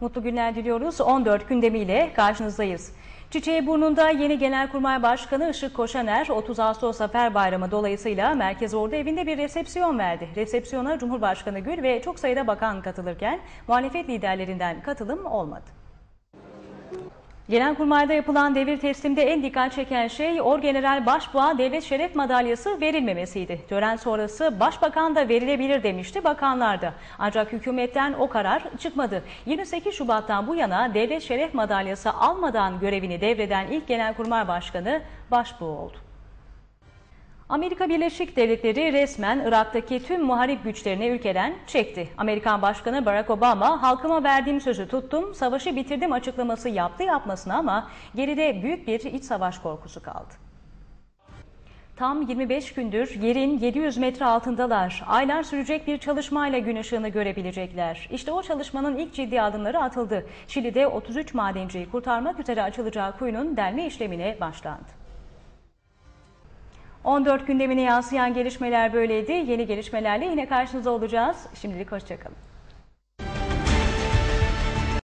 Mutlu günler diliyoruz. 14 gündemiyle karşınızdayız. Çiçeği burnunda yeni Genelkurmay Başkanı Işık Koşaner 30 Ağustos Zafer Bayramı dolayısıyla Merkez Ordu evinde bir resepsiyon verdi. Resepsiyona Cumhurbaşkanı Gül ve çok sayıda bakan katılırken muhalefet liderlerinden katılım olmadı. Genelkurmay'da yapılan devir teslimde en dikkat çeken şey Orgeneral Başbuğa Devlet Şeref Madalyası verilmemesiydi. Tören sonrası Başbakan da verilebilir demişti bakanlar da. Ancak hükümetten o karar çıkmadı. 28 Şubat'tan bu yana Devlet Şeref Madalyası almadan görevini devreden ilk Genelkurmay Başkanı Başbuğ oldu. Amerika Birleşik Devletleri resmen Irak'taki tüm muharip güçlerini ülkeden çekti. Amerikan Başkanı Barack Obama halkıma verdiğim sözü tuttum, savaşı bitirdim açıklaması yaptı yapmasına ama geride büyük bir iç savaş korkusu kaldı. Tam 25 gündür yerin 700 metre altındalar. Aylar sürecek bir çalışmayla gün ışığını görebilecekler. İşte o çalışmanın ilk ciddi adımları atıldı. Şili'de 33 madenciyi kurtarmak üzere açılacağı kuyunun delme işlemine başlandı. 14 gündemine yansıyan gelişmeler böyleydi. Yeni gelişmelerle yine karşınızda olacağız. Şimdilik hoşçakalın.